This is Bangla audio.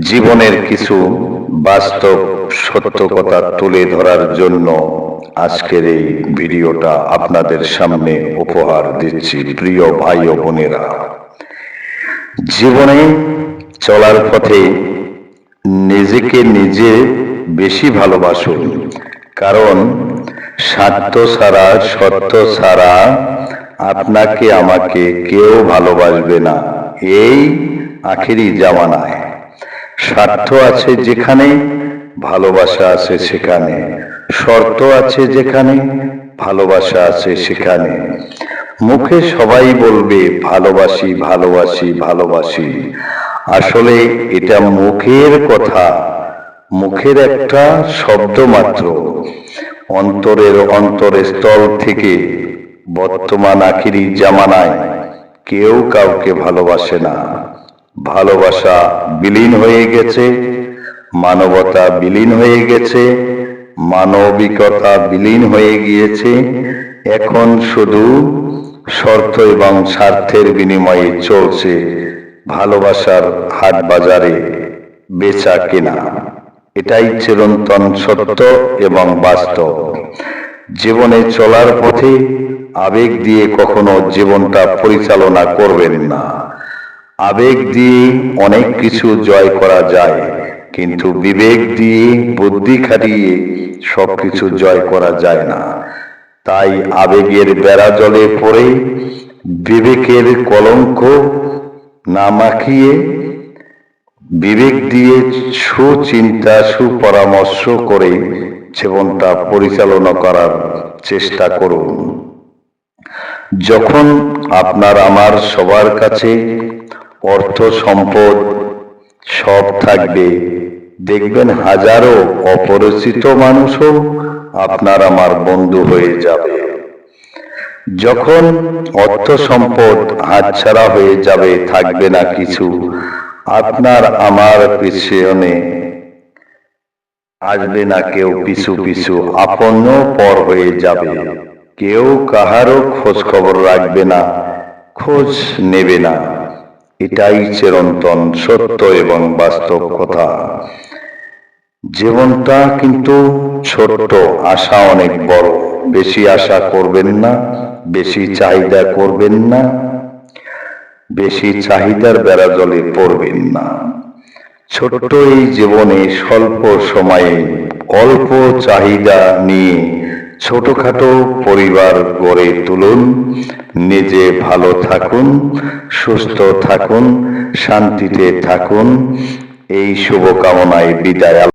জীবনের কিছু বাস্তব সত্য কথা তুলে ধরার জন্য আজকের এই ভিডিওটা আপনাদের সামনে উপহার দিচ্ছি, প্রিয় ভাই ও বোনেরা। জীবনে চলার পথে নিজেকে নিজে বেশি ভালোবাসুন, কারণ স্বার্থ ছাড়া, সত্য ছাড়া আপনাকে, আমাকে কেউ ভালোবাসবে না। এই আখেরি জামানায় স্বার্থ আছে যেখানে, ভালোবাসা আছে সেখানে। শর্ত আছে যেখানে, ভালোবাসা আছে সেখানে। মুখে সবাই বলবে, ভালোবাসি ভালোবাসি ভালোবাসি। আসলে এটা মুখের কথা। মুখের একটা শব্দ মাত্র। অন্তরের অন্তরের স্থল থেকে বর্তমান আখিরি জামানায় কেউ কাউকে ভালোবাসে না। ভালোবাসা বিলীন হয়ে গেছে, মানবতা বিলীন হয়ে গেছে, মানবিকতা বিলীন হয়ে গিয়েছে। এখন শুধু শর্ত এবং স্বার্থের বিনিময়ে চলছে ভালোবাসার হাট বাজারে বেচা কেনা। এটাই চিরন্তন সত্য এবং বাস্তব। জীবনে চলার পথে আবেগ দিয়ে কখনো জীবনটা পরিচালনা করবেন না। আবেগ দিয়ে অনেক কিছু জয় করা যায়, কিন্তু বিবেক দিয়ে বুদ্ধি খাটিয়ে সবকিছু জয় করা যায় না। তাই আবেগের বেড়া জলে পড়ে বিবেকের কলঙ্ক না মাখিয়ে বিবেক দিয়ে সুচিন্তা, সুপরামর্শ করে জীবনটা পরিচালনা করার চেষ্টা করুন। যখন আপনার আমার সবার কাছে অর্থ সম্পদ সব থাকবে। দেখবেন হাজারো অপরিচিত মানুষও আপনার আমার বন্ধু হয়ে যাবে। যখন অর্থ সম্পদ হাতছাড়া হয়ে যাবে, থাকবে না কিছু আপনার আমার পিছনে। আসবে না কেউ পিছু পিছু আপন পর হয়ে যাবে। কেউ কাহারও খোঁজ খবর রাখবে না, খোঁজ নেবে না। এটাই চিরন্তন সত্য এবং বাস্তব কথা। জীবনটা কিন্তু ছোট্ট, আশা অনেক বড়। বেশি আশা করবেন না, বেশি চাহিদা করবেন না, বেশি চাহিদার বেড়া জলে পড়বেন না। ছোট্ট এই জীবনে স্বল্প সময়ে অল্প চাহিদা নিয়ে ছোটখাটো পরিবার গড়ে তুলুন নিজে ভালো থাকুন সুস্থ থাকুন শান্তিতে থাকুন এই শুভকামনায় বিদায়